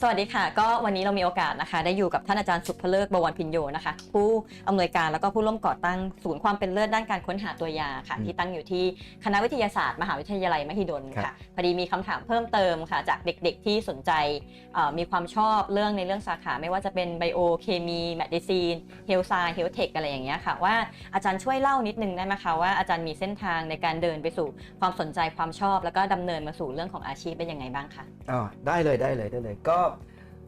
สวัสดีค่ะ ก็วันนี้เรามีโอกาสนะคะ ได้อยู่กับท่านอาจารย์สุภเลิกบวรพินโยนะคะ ผู้อำนวยการแล้วก็ผู้ร่วมก่อตั้งศูนย์ความเป็นเลิศด้านการค้นหาตัวยาค่ะอืมที่ตั้งอยู่ที่คณะวิทยาศาสตร์มหาวิทยาลัยมหิดลครัค่ะบพอดีมีคำถามเพิ่มเติมค่ะ จากเด็กๆที่สนใจเอ่อมีความชอบเรื่องในเรื่องสาขา ไม่ว่าจะเป็นไบโอเคมีแมดิซีนเฮลซาเฮลเทคอะไรอย่างเงี้ยค่ะว่าอาจารย์ช่วยเล่านิดนึงได้ไหมคะว่าอาจารย์มีเส้นทางในการเดินไปสู่ความสนใจความชอบ แล้วก็ดำเนินมาสู่เรื่องของอาชีพเป็นยังไงบ้างคะอ๋อได้เลยได้เลยได้เลยก็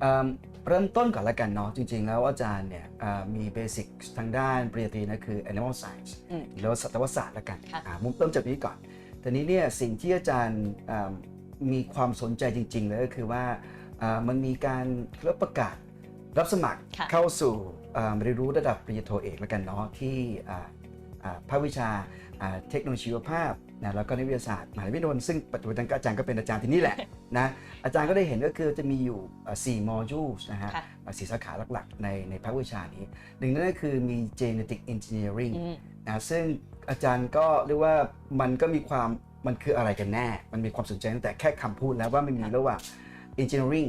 เอิ่มเริ่มต้นก่อนละกันเนาะจริง ๆ แล้วอาจารย์เนี่ยอ่ามีเบสิกทางด้านปริญญาตรีนะคือ animal science อืมหรือว่าสัตวศาสตร์ละกันค่ะอ่ามุมเริ่มจากนี้ก่อนแต่นี้เนี่ยสิ่งที่อาจารย์อ่ามีความสนใจจริง ๆ เลยก็คือว่าอ่ามันมีการรับประกาศรับสมัครค่ะเข้าสู่อ่าเรียนรู้ระดับปริญญาโทเอกละกันเนาะที่อ่าอ่าภาควิชาอ่าเทคโนโลยีชีวภาพ นะแล้วก็นิตยศาสตร์มหาวิทยาลัยซึ่งปัจจุบันก็อาจารย์ก็เป็นอาจารย์ที่นี่แหละนะอาจารย์ก็ได้เห็นก็คือจะมีอยู่อ่า4 modules นะฮะค่ะอ่าสี่สาขาหลักๆ ในในภาควิชานี้ หนึ่งนั่นก็คือมี genetic engineering อืมนะซึ่งอาจารย์ก็เรียกว่ามันก็มีความมันคืออะไรกันแน่ มันมีความสนใจตั้งแต่แค่คำพูดแล้วว่ามันมีระหว่าง engineering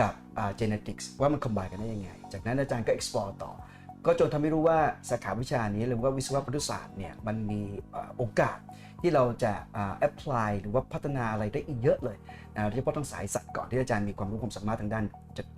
กับอ่า genetics ว่ามัน combine กันได้ยังไง จากนั้นอาจารย์ก็ explore ต่อก็จนทำให้รู้ว่าสาขาวิชานี้หรือว่าวิศวะปฏิศาสตร์เนี่ยมันมีอ่าโอกาส ที่เราจะอ่า apply หรือว่าพัฒนาอะไรได้อีกเยอะเลยนะโดยเฉพาะทั้งสายสัตว์ก่อนที่อาจารย์มีความรู้ความสามารถทางด้าน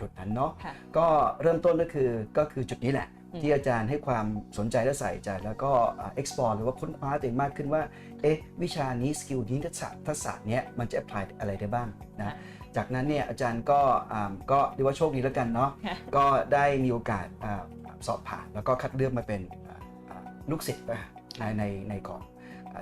จุดนั้นเนาะค่ะก็เริ่มต้นก็คือก็คือจุดนี้แหละอืมที่อาจารย์ให้ความสนใจและใส่ใจแล้วก็อ่า explore หรือว่าค้นคว้าตัวเองมากขึ้นว่าเอ๊ะวิชานี้สกิลนี้ทักษะทักษะเนี้ยมันจะ apply อะไรได้บ้างนะจากนั้นเนี่ยอาจารย์ก็อ่าก็เรียกว่าโชคดีแล้วกันเนาะค่ะก็ได้มีโอกาสอ่าสอบผ่าน แล้วก็คัดเลือกมาเป็นอ่าอ่าลูกศิษย์ไปในในในของอ่า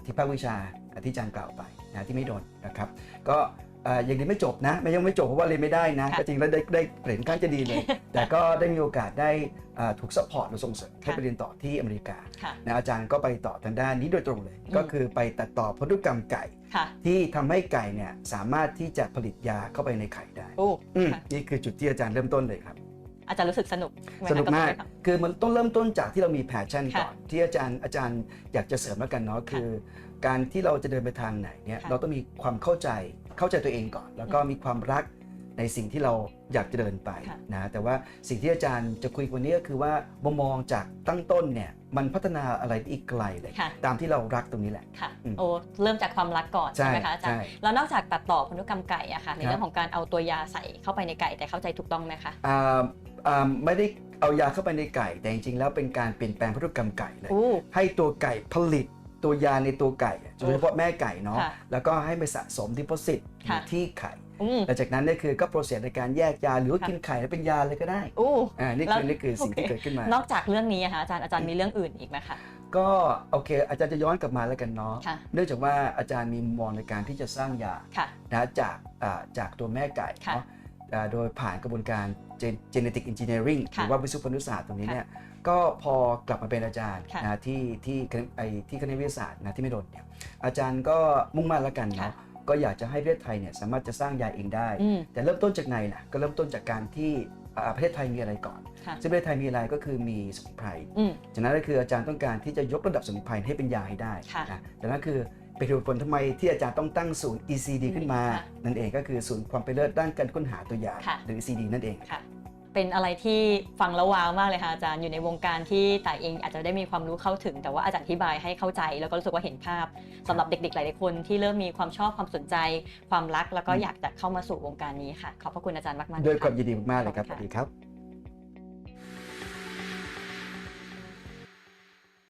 ที่ภาควิชาอ่าที่อาจารย์กล่าวไปนะที่ไม่โดนนะครับ ก็อ่ายังเรียนไม่จบนะไม่ยังไม่จบเพราะว่าเรียนไม่ได้นะค่ะก็จริงแล้วได้ได้เกรดค่อนข้างจะดีเลย แต่ก็ได้มีโอกาสได้อ่าถูกซัพพอร์ตหรือส่งเสริมให้ค่ะไปเรียนต่อที่อเมริกาค่ะนะอาจารย์ก็ไปต่อทางด้านนี้โดยตรงเลยอืมก็คือไปตัดต่อพันธุกรรมไก่ค่ะที่ทำให้ไก่เนี่ยสามารถที่จะผลิตยาเข้าไปในไข่ได้โอ้อืมค่ะนี่คือจุดที่อาจารย์เริ่มต้นเลยครับ อาจารย์รู้สึกสนุกไหสนุกมากบคือมันต้องเริ่มต้นจากที่เรามีแพชชั่นค่ะก่อน ที่อาจารย์อาจารย์อยากจะเสริมแล้วกันเนาะคือ การที่เราจะเดินไปทางไหนเนี่ยค่ะเราต้องมีความเข้าใจเข้าใจตัวเองก่อน แล้วก็มีความรัก ในสิ่งที่เราอยากจะเดินไปค่ะนะแต่ว่าสิ่งที่อาจารย์จะคุยวันนี้ก็คือว่ามุมมองจากตั้งต้นเนี่ยมันพัฒนาอะไรได้อีกไกลเลยค่ะตามที่เรารักตรงนี้แหละค่ะอืมโอ้เริ่มจากความรักก่อนใช่ใช่ไหมคะอาจารย์ใช่แล้วนอกจากตัดต่อพันธุกรรมไก่อะค่ะในครับเรื่องของการเอาตัวยาใส่เข้าไปในไก่แต่เข้าใจถูกต้องไหมคะอ่าอ่าไม่ได้เอายาเข้าไปในไก่ แต่จริงๆแล้วเป็นการเปลี่ยนแปลงพันธุกรรมไก่เลยอู้ให้ตัวไก่ผลิต ตัวยาในตัวไก่โดยเฉพาะแม่ไก่เนาะค่ะแล้วก็ให้ไปสะสมดิโพซิตอค่ะยู่ที่ไข่อืมและจากนั้นเนี่ยคือก็โปรเซสในการแยกยาหรือว่าค่ะกินไข่แล้วเป็นยาเลยก็ได้อู้อ่านี่แล้คือวนี่คือสิ่งที่โอเคเกิดขึ้นมา นอกจากเรื่องนี้อะค่ะอาจารย์อาจารย์มีเรื่องอื่นอีกไหมคะ ก็โอเค อาจารย์จะย้อนกลับมาแล้วกันเนาะค่ะ เนื่องจากว่าอาจารย์มีมุมมองในการที่จะสร้างยาค่ะ นะจากอ่าจากตัวแม่ไก่ค่ะเนาะอ่าโดยผ่านกระบวนการ Gen- genetic engineering หค่ะรือว่าวิศวกรรมศาสตร์ตรงนี้เนี่ย ก็พอกลับมาเป็นอาจารย์ค่ะนะที่ที่คณะไอที่คณะวิทยาศาสตร์นะที่ไม่โดนเนี่ยอาจารย์ก็มุ่งมั่นแล้วกันค่ะ เนาะก็อยากจะให้ประเทศไทยเนี่ยสามารถจะสร้างยาเองได้ อืม แต่เริ่มต้นจากไหนล่ะก็เริ่มต้นจากการที่อ่าประเทศไทยมีอะไรก่อน ค่ะ ซึ่งประเทศไทยมีอะไรก็คือมีสมุนไพรอืม จากนั้นก็คืออาจารย์ต้องการที่จะยกระดับสมุนไพรให้เป็นยาให้ได้ค่ะนะจากนั้นคือเป็นเหตุผลทำไมที่อาจารย์ต้องตั้งศูนย์ ECD ขึ้นมา ค่ะนั่นเองก็คือศูนย์ความเป็นเลิศด้านการค้นหาตัวยาค่ะ หรือ ECD นั่นเอง ค่ะ เป็นอะไรที่ฟังแล้วว้าวมากเลยค่ะอาจารย์อยู่ในวงการที่แต่ายเองอาจจะได้มีความรู้เข้าถึง แต่ว่าอาจารย์อธิบายให้เข้าใจ แล้วก็รู้สึกว่าเห็นภาพสำหรับเด็กๆ หลายๆคนที่เริ่มมีความชอบความสนใจ ความรักแล้วก็อืมอยากจะเข้ามาสู่วงการนี้ค่ะ ขอบพระคุณอาจารย์มากๆด้วยเลยความค่ะยินดีมากๆเลยครับขสอบคุณค่ะวัสดีครับ